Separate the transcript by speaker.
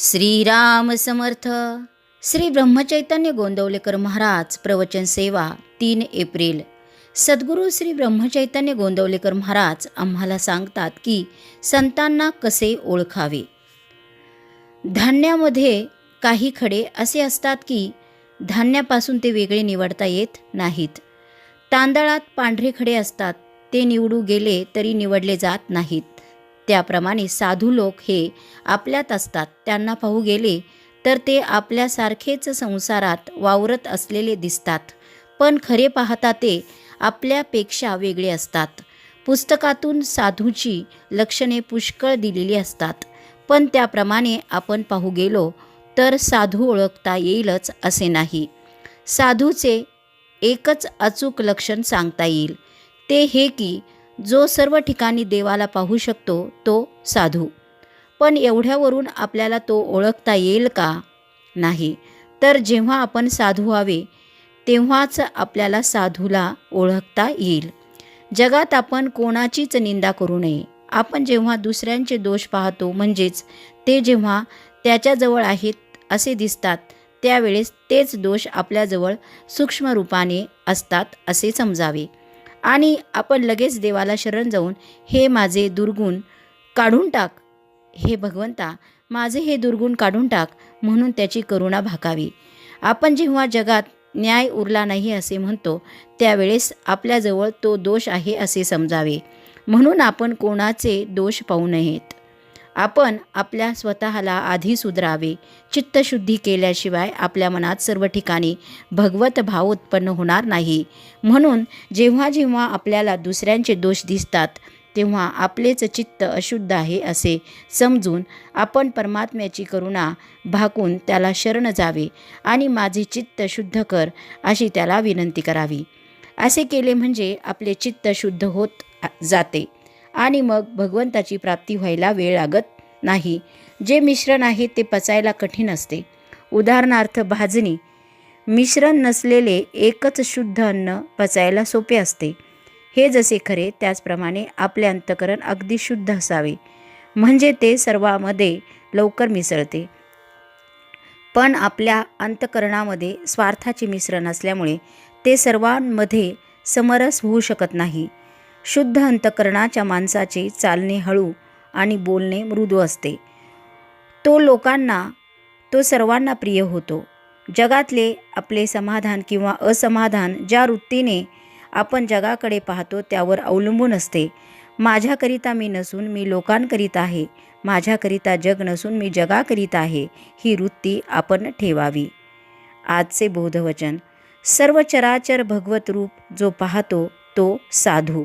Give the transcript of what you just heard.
Speaker 1: श्रीराम समर्थ. श्री ब्रह्मचैतन्य गोंदवलेकर महाराज प्रवचन सेवा तीन एप्रिल. सद्गुरू श्री ब्रह्मचैतन्य गोंदवलेकर महाराज आम्हाला सांगतात की संतांना कसे ओळखावे? धान्यामध्ये काही खडे असे असतात की धान्यापासून ते वेगळे निवडता येत नाहीत. तांदळात पांढरे खडे असतात ते निवडू गेले तरी निवडले जात नाहीत. त्याप्रमाणे साधू लोक हे आपल्यात असतात. त्यांना पाहू गेले तर ते आपल्यासारखेच संसारात वावरत असलेले दिसतात. पण खरे पाहता ते आपल्यापेक्षा वेगळे असतात. पुस्तकातून साधूची लक्षणे पुष्कळ दिलेली असतात. पण त्याप्रमाणे आपण पाहू गेलो तर साधू ओळखता येईलच असे नाही. साधूचे एकच अचूक लक्षण सांगता येईल. ते हे की जो सर्व ठिकाणी देवाला पाहू शकतो तो साधू. पण एवढ्यावरून आपल्याला तो ओळखता येईल का? नाही. तर जेव्हा आपण साधू व्हावे तेव्हाच आपल्याला साधूला ओळखता येईल. जगात आपण कोणाचीच निंदा करू नये. आपण जेव्हा दुसऱ्यांचे दोष पाहतो म्हणजेच ते जेव्हा त्याच्याजवळ आहेत असे दिसतात त्यावेळेस तेच दोष आपल्याजवळ सूक्ष्म रूपाने असतात असे समजावे. आणि आपण लगेच देवाला शरण जाऊन हे माझे दुर्गुण काढून टाक. हे भगवंता माझे हे दुर्गुण काढून टाक म्हणून त्याची करुणा भाकावी. आपण जेव्हा जगात न्याय उरला नाही असे म्हणतो त्यावेळेस आपल्याजवळ तो दोष आहे असे समजावे. म्हणून आपण कोणाचे दोष पाहू नयेत. आपण आपल्या स्वतःला आधी सुधरावे चित्तशुद्धी केल्याशिवाय आपल्या मनात सर्व ठिकाणी भगवत भाव उत्पन्न होणार नाही. म्हणून जेव्हा जेव्हा आपल्याला दुसऱ्यांचे दोष दिसतात तेव्हा आपलेच चित्त अशुद्ध आहे असे समजून आपण परमात्म्याची करुणा भाकून त्याला शरण जावे आणि माझे चित्त शुद्ध कर अशी त्याला विनंती करावी. असे केले म्हणजे आपले चित्त शुद्ध होत जाते. आणि मग भगवंताची प्राप्ती व्हायला वेळ लागत नाही. जे मिश्रण आहे ते पचायला कठीण असते. उदाहरणार्थ भाजणी. मिश्रण नसलेले एकच शुद्ध अन्न पचायला सोपे असते. हे जसे खरे त्याचप्रमाणे आपले अंतकरण अगदी शुद्ध असावे. म्हणजे ते सर्वामध्ये लवकर मिसळते. पण आपल्या अंतकरणामध्ये स्वार्थाचे मिश्रण असल्यामुळे ते सर्वांमध्ये समरस होऊ शकत नाही. शुद्ध अंतकरणाच्या माणसाचे चालणे हळू आणि बोलणे मृदू असते. तो लोकांना तो सर्वांना प्रिय होतो. जगातले आपले समाधान किंवा असमाधान ज्या वृत्तीने आपण जगाकडे पाहतो त्यावर अवलंबून असते. माझ्याकरिता मी नसून मी लोकांकरिता आहे. माझ्याकरिता जग नसून मी जगाकरिता आहे. ही वृत्ती आपण ठेवावी. आजचे बोधवचन. सर्व चराचर भगवत रूप जो पाहतो तो साधू.